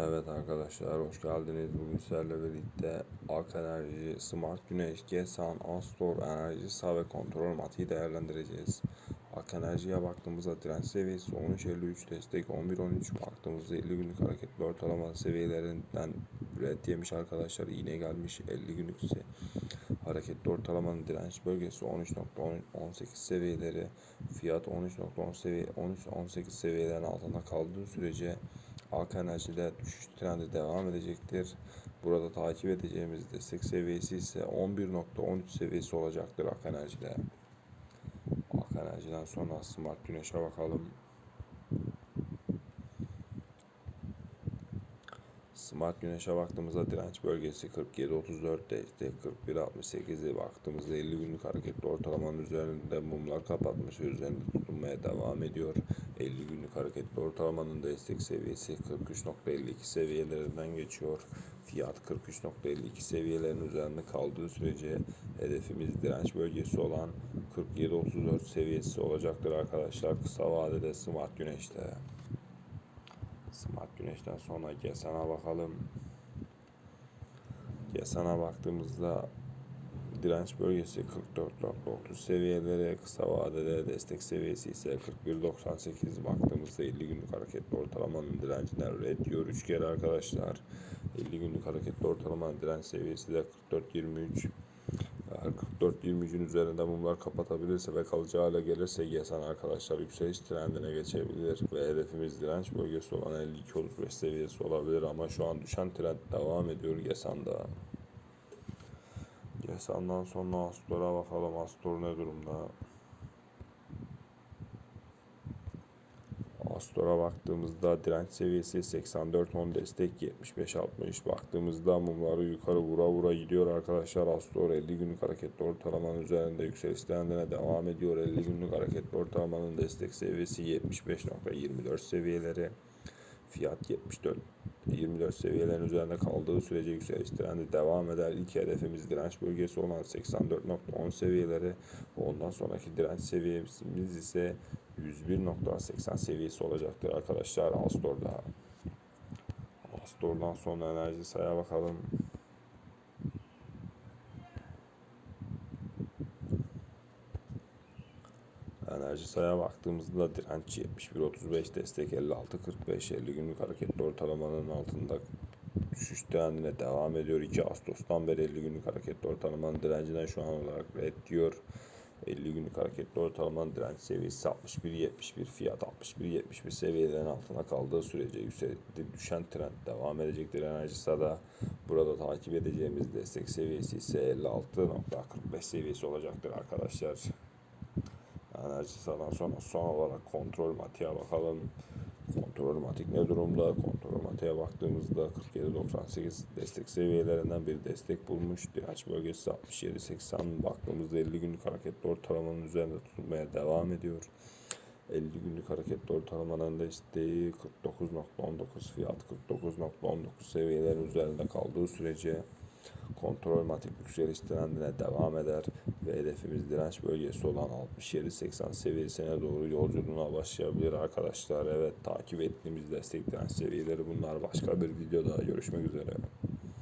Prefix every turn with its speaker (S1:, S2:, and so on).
S1: Evet arkadaşlar hoş geldiniz. Bugün sizlerle birlikte Ak Enerji, Smart Güneş, GESAN, Astor Enerji Sağ Kontrol matiği değerlendireceğiz. Ak Enerji'ye baktığımızda direnç seviyesi 13.53 destek 11.13 baktığımızda 50 günlük hareketli ortalama seviyelerinden red yemiş arkadaşlar iğne gelmiş 50 günlük ise hareketli ortalamanın direnç bölgesi 13.18 seviyeleri fiyat 13.10 seviye 13.18 seviyelerin altında kaldığı sürece Ak Enerji'de düşüş trendi devam edecektir. Burada takip edeceğimiz destek seviyesi ise 11.13 seviyesi olacaktır Ak Enerji'de. Ak Enerji'den sonra Smart Güneş'e bakalım. Smart Güneş'e baktığımızda direnç bölgesi 47.34 destek 41.68'e baktığımızda 50 günlük hareketli ortalamanın üzerinde mumlar kapatmış ve üzerinde tutunmaya devam ediyor. 50 günlük hareketli ortalamanın destek seviyesi 43.52 seviyelerinden geçiyor. Fiyat 43.52 seviyelerin üzerinde kaldığı sürece hedefimiz direnç bölgesi olan 47.34 seviyesi olacaktır arkadaşlar. Kısa vadede Smart Güneş'te. Smart Güneş'ten sonra GESAN'a bakalım. GESAN'a baktığımızda direnç bölgesi 44.30 seviyeleri kısa vadede destek seviyesi ise 41.98 baktığımızda 50 günlük hareketli ortalamanın direncinden red diyor 3 kere arkadaşlar. 50 günlük hareketli ortalamanın direnç seviyesi de 44.23 eğer 44-23'ün üzerinde mumlar kapatabilirse ve kalıcı hale gelirse GESAN arkadaşlar yükseliş trendine geçebilir ve hedefimiz direnç bölgesi olan 52-35 seviyesi olabilir ama şu an düşen trend devam ediyor GESAN'da. GESAN'dan sonra Astor'a bakalım Astor ne durumda? Astor'a baktığımızda direnç seviyesi 84.10 destek 75.60 baktığımızda mumları yukarı vura vura gidiyor arkadaşlar. Astor 50 günlük hareketli ortalamanın üzerinde yükseliş trendine devam ediyor. 50 günlük hareketli ortalamanın destek seviyesi 75.24 seviyeleri fiyat 74 24 seviyelerin üzerinde kaldığı sürece yükseliş trendi devam eder. İlk hedefimiz direnç bölgesi olan 84.10 seviyeleri. Ondan sonraki direnç seviyemiz ise 101.80 seviyesi olacaktır arkadaşlar Astor'da. Astor'dan sonra enerji saya bakalım. Saya baktığımızda direnç 71.35 destek 56.45 50 günlük hareketli ortalamanın altında düşüş trendine devam ediyor. 2 Ağustos'tan beri 50 günlük hareketli ortalamanın direncinden şu an olarak red diyor. 50 günlük hareketli ortalamanın direnç seviyesi 61.71 fiyat 61.71 seviyelerin altına kaldığı sürece yükseldi düşen trend devam edecektir enerjisada. Burada takip edeceğimiz destek seviyesi ise 56.45 seviyesi olacaktır arkadaşlar. Enerji sadan sonra son olarak kontrol matiğe bakalım. Kontrol matik ne durumda? Kontrol matiğe baktığımızda 47.98 destek seviyelerinden bir destek bulmuş. Direnç bölgesi 67.80 baktığımızda 50 günlük hareketli ortalamanın üzerinde tutulmaya devam ediyor. 50 günlük hareketli ortalamanın desteği 49.19 fiyat 49.19 seviyelerin üzerinde kaldığı sürece kontrol matik yükseliş trendine devam eder ve hedefimiz direnç bölgesi olan 67-80 seviyesine doğru yolculuğuna başlayabilir arkadaşlar. Evet takip ettiğimiz destek seviyeleri bunlar. Başka bir videoda görüşmek üzere.